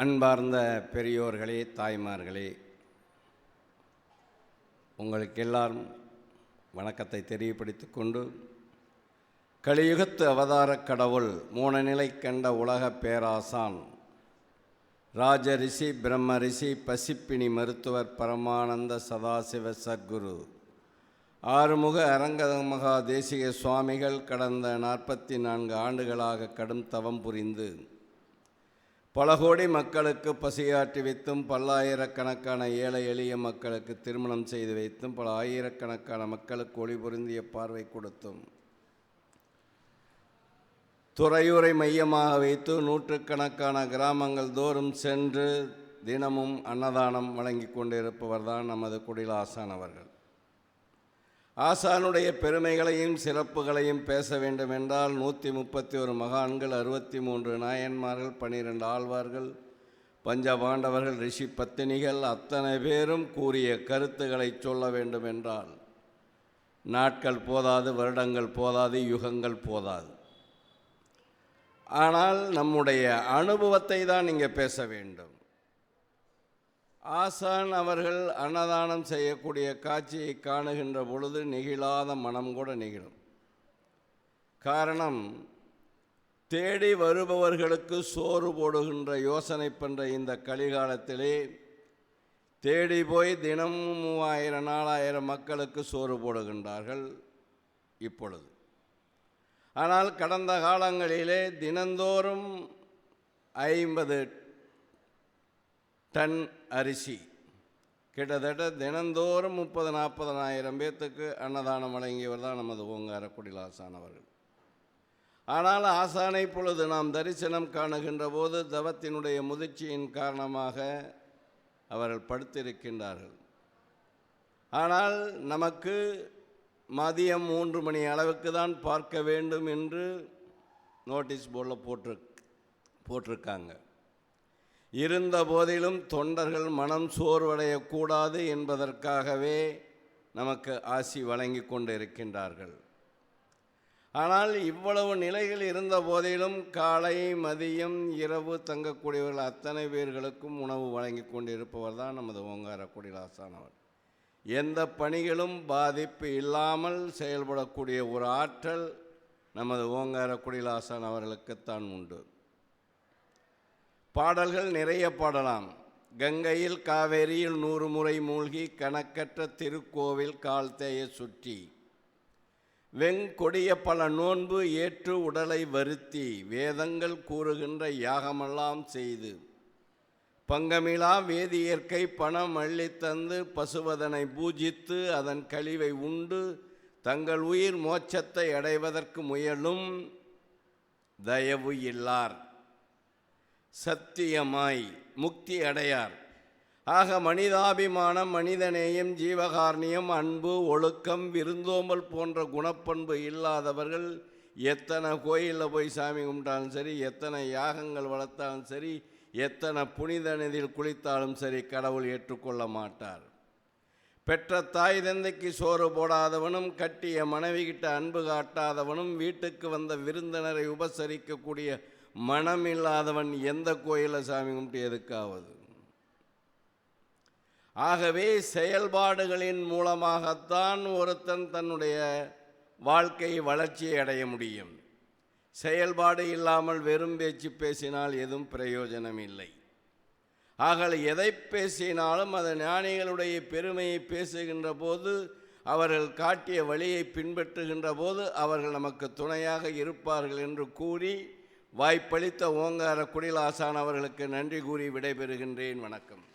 அன்பார்ந்த பெரியோர்களே தாய்மார்களே உங்களுக்கு எல்லாரும் வணக்கத்தை தெரியப்படுத்தி கொண்டு கலியுகத்து அவதாரக் கடவுள் மூணநிலை கண்ட உலகப் பேராசான் ராஜ ரிஷி பிரம்ம ரிஷி பசிப்பினி மருத்துவர் பரமானந்த சதாசிவ சத்குரு ஆறுமுக அரங்கத மகா தேசிக சுவாமிகள் கடந்த நாற்பத்தி நான்கு ஆண்டுகளாக கடும் தவம் புரிந்து பல கோடி மக்களுக்கு பசியாற்றி வைத்தும் பல்லாயிரக்கணக்கான ஏழை எளிய மக்களுக்கு திருமணம் செய்து வைத்தும் பல ஆயிரக்கணக்கான மக்களுக்கு ஒளி பொருந்திய பார்வை கொடுத்தும். துறையூரை மையமாக வைத்து நூற்றுக்கணக்கான கிராமங்கள் தோறும் சென்று தினமும் அன்னதானம் வழங்கி கொண்டிருப்பவர் தான் நமது குடிலாசான் அவர்கள். ஆசானுடைய பெருமைகளையும் சிறப்புகளையும் பேச வேண்டும் என்றால் நூற்றி முப்பத்தி ஒரு மகான்கள் அறுபத்தி மூன்று நாயன்மார்கள் பன்னிரெண்டு ஆழ்வார்கள் பஞ்சபாண்டவர்கள் ரிஷி பத்தினிகள் அத்தனை பேரும் கூறிய கருத்துக்களை சொல்ல வேண்டும் என்றால் நாட்கள் போதாது வருடங்கள் போதாது யுகங்கள் போதாது. ஆனால் நம்முடைய அனுபவத்தை தான் இங்கே பேச வேண்டும். ஆசான் அவர்கள் அன்னதானம் செய்யக்கூடிய காட்சியை காணுகின்ற பொழுது நெகிழாத மனம் கூட நெகிழும். காரணம் தேடி வருபவர்களுக்கு சோறு போடுகின்ற யோசனை பண்ணுற இந்த கலிகாலத்திலே தேடி போய் தினமும் மூவாயிரம் நாலாயிரம் மக்களுக்கு சோறு போடுகின்றார்கள் இப்பொழுது. ஆனால் கடந்த காலங்களிலே தினந்தோறும் ஐம்பது டன் அரிசி. கிட்டத்தட்ட தினந்தோறும் முப்பது நாற்பதனாயிரம் பேர்த்துக்கு அன்னதானம் வழங்கியவர் தான் நமது ஓங்கார குடிலாசானவர்கள் அவர்கள். ஆனால் ஆசானை பொழுது நாம் தரிசனம் காணுகின்ற போது தவத்தினுடைய முதிர்ச்சியின் காரணமாக அவர்கள் படுத்திருக்கின்றார்கள். ஆனால் நமக்கு மதியம் மூன்று மணி அளவுக்கு தான் பார்க்க வேண்டும் என்று நோட்டீஸ் போர்டில் போட்டிரு போட்டிருக்காங்க. இருந்த போதிலும் தொண்டர்கள் மனம் சோர்வடையக்கூடாது என்பதற்காகவே நமக்கு ஆசி வழங்கி கொண்டு இருக்கின்றார்கள் ஆனால் இவ்வளவு நிலைகள் இருந்த போதிலும் காலை மதியம் இரவு தங்கக்கூடியவர்கள் அத்தனை பேர்களுக்கும் உணவு வழங்கி கொண்டிருப்பவர் தான் நமது ஓங்கார குடிலாசானவர். எந்த பணிகளும் பாதிப்பு இல்லாமல் செயல்படக்கூடிய ஒரு ஆற்றல் நமது ஓங்கார குடிலாசான் அவர்களுக்குத்தான் உண்டு. பாடல்கள் நிறைய பாடலாம். கங்கையில் காவேரியில் நூறு முறை மூழ்கி கணக்கற்ற திருக்கோவில் கால்தேய சுற்றி. வெங்கொடிய பல நோன்பு ஏற்று உடலை வருத்தி வேதங்கள் கூறுகின்ற யாகமெல்லாம் செய்து. பங்கமிலா வேதியியற்கை பணம் அள்ளித்தந்து பசுவதனை பூஜித்து அதன் கழிவை உண்டு தங்கள் உயிர் மோட்சத்தை அடைவதற்கு முயலும். தயவு இல்லார். சத்தியமாய் முக்தி அடையார். ஆக மனிதாபிமானம் மனிதநேயம் ஜீவகாரணியம் அன்பு ஒழுக்கம் விருந்தோம்பல் போன்ற குணப்பண்பு இல்லாதவர்கள் எத்தனை கோயிலில் போய் சாமி கும்பிட்டாலும் சரி எத்தனை யாகங்கள் வளர்த்தாலும் சரி எத்தனை புனித நதியில் குளித்தாலும் சரி கடவுள் ஏற்றுக்கொள்ள மாட்டார். பெற்ற தாய் தந்தைக்கு சோறு போடாதவனும் கட்டிய மனைவி கிட்ட அன்பு காட்டாதவனும் வீட்டுக்கு வந்த விருந்தினரை உபசரிக்கக்கூடிய மனம் இல்லாதவன் எந்த கோயிலில் சாமி கும்பிட்டு எதுக்காவது? ஆகவே செயல்பாடுகளின் மூலமாகத்தான் ஒருத்தன் தன்னுடைய வாழ்க்கை வளர்ச்சியை அடைய முடியும். செயல்பாடு இல்லாமல் வெறும் பேச்சு பேசினால் எதுவும் பிரயோஜனம் இல்லை. ஆகல எதை பேசினாலும் அது ஞானிகளுடைய பெருமையை பேசுகின்ற போது அவர்கள் காட்டிய வழியை பின்பற்றுகின்ற போது அவர்கள் நமக்கு துணையாக இருப்பார்கள் என்று கூறி வாய்ப்பளித்த ஓங்கார குடிலாசான் அவர்களுக்கு நன்றி கூறி விடைபெறுகின்றேன். வணக்கம்.